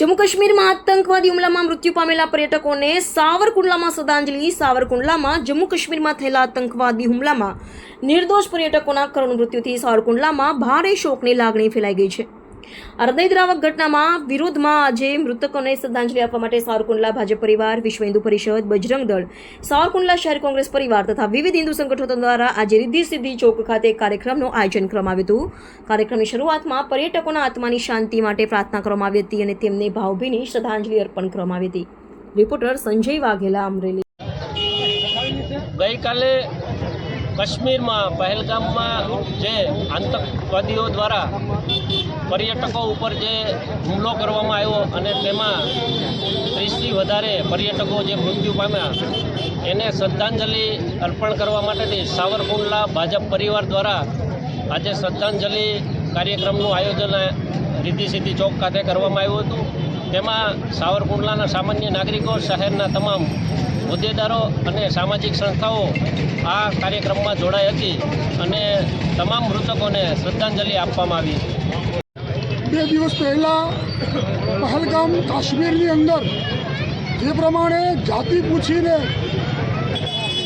જમ્મુ કાશ્મીરમાં આતંકવાદી હુમલામાં મૃત્યુ પામેલા પર્યટકોને સાવરકુંડલામાં શ્રદ્ધાંજલિ. સાવરકુંડલામાં જમ્મુ કાશ્મીરમાં થયેલા આતંકવાદી હુમલામાં નિર્દોષ પર્યટકોના કરુણ મૃત્યુથી સાવરકુંડલામાં ભારે શોકની લાગણી ફેલાઈ ગઈ છે. હૃદયદ્રાવક ઘટનામાં વિરોધમાં આજે મૃતકોને શ્રદ્ધાંજલિ આપવા માટે સાવરકુંડલા ભાજપ પરિવાર, વિશ્વ હિન્દુ પરિષદ, બજરંગ દળ, સાવરકુંડલા શહેર કોંગ્રેસ પરિવાર તથા વિવિધ હિન્દુ સંગઠનો દ્વારા આજે રિદ્ધિ સિદ્ધિ ચોક ખાતે કાર્યક્રમનું આયોજન કરવામાં આવ્યું હતું. કાર્યક્રમની શરૂઆતમાં પર્યટકોના આત્માની શાંતિ માટે પ્રાર્થના કરવામાં આવી હતી અને તેમને ભાવભીની શ્રદ્ધાંજલિ અર્પણ કરવામાં આવી હતી. રિપોર્ટર સંજય વાઘેલા અમરેલી. ગઈકાલે કાશ્મીરમાં પહેલગામમાં જે આતંકવાદીઓ દ્વારા પર્યટકો ઉપર જે હુમલો કરવામાં આવ્યો અને તેમાં ત્રીસથી વધારે પર્યટકો જે મૃત્યુ પામ્યા, એને શ્રદ્ધાંજલિ અર્પણ કરવા માટેની સાવરકુંડલા ભાજપ પરિવાર દ્વારા આજે શ્રદ્ધાંજલિ કાર્યક્રમનું આયોજન રીધી સીધી ચોક ખાતે કરવામાં આવ્યું હતું. તેમાં સાવરકુંડલાના સામાન્ય નાગરિકો, શહેરના તમામ હોદ્દેદારો અને સામાજિક સંસ્થાઓ આ કાર્યક્રમમાં જોડાઈ હતી અને તમામ મૃતકોને શ્રદ્ધાંજલિ આપવામાં આવી બે દિવસ પહેલાં પહલગામ કાશ્મીરની અંદર જે પ્રમાણે જાતિ પૂછીને,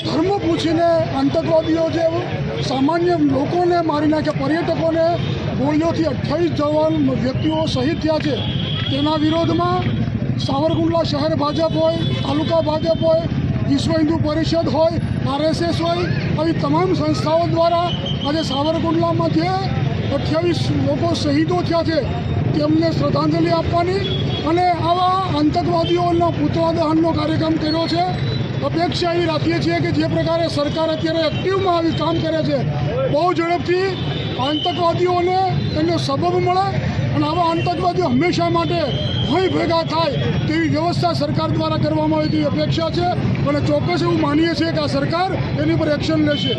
ધર્મ પૂછીને આતંકવાદીઓ જે સામાન્ય લોકોને મારી નાખ્યા, પર્યટકોને ગોળીઓથી અઠ્યાવીસ જવાન વ્યક્તિઓ શહીદ થયા છે. તેના વિરોધમાં સાવરકુંડલા શહેર ભાજપ હોય, તાલુકા ભાજપ હોય, વિશ્વ હિન્દુ પરિષદ હોય, આરએસએસ હોય, આવી તમામ સંસ્થાઓ દ્વારા આજે સાવરકુંડલામાં જે અઠ્યાવીસ લોકો શહીદો થયા છે, તેમને શ્રદ્ધાંજલિ આપવાની અને આવા આતંકવાદીઓના પુતળા દહનનો કાર્યક્રમ કર્યો છે. અપેક્ષા એવી રાખીએ છીએ કે જે પ્રકારે સરકાર અત્યારે એક્ટિવમાં આવી કામ કરે છે, બહુ ઝડપથી આતંકવાદીઓને એનો સબબ મળે અને આવા આતંકવાદીઓ હંમેશા માટે ભય ભેગા થાય તેવી વ્યવસ્થા સરકાર દ્વારા કરવામાં આવે તેવી અપેક્ષા છે. અને ચોક્કસ એવું માનીએ છીએ કે આ સરકાર એની પર એક્શન લેશે.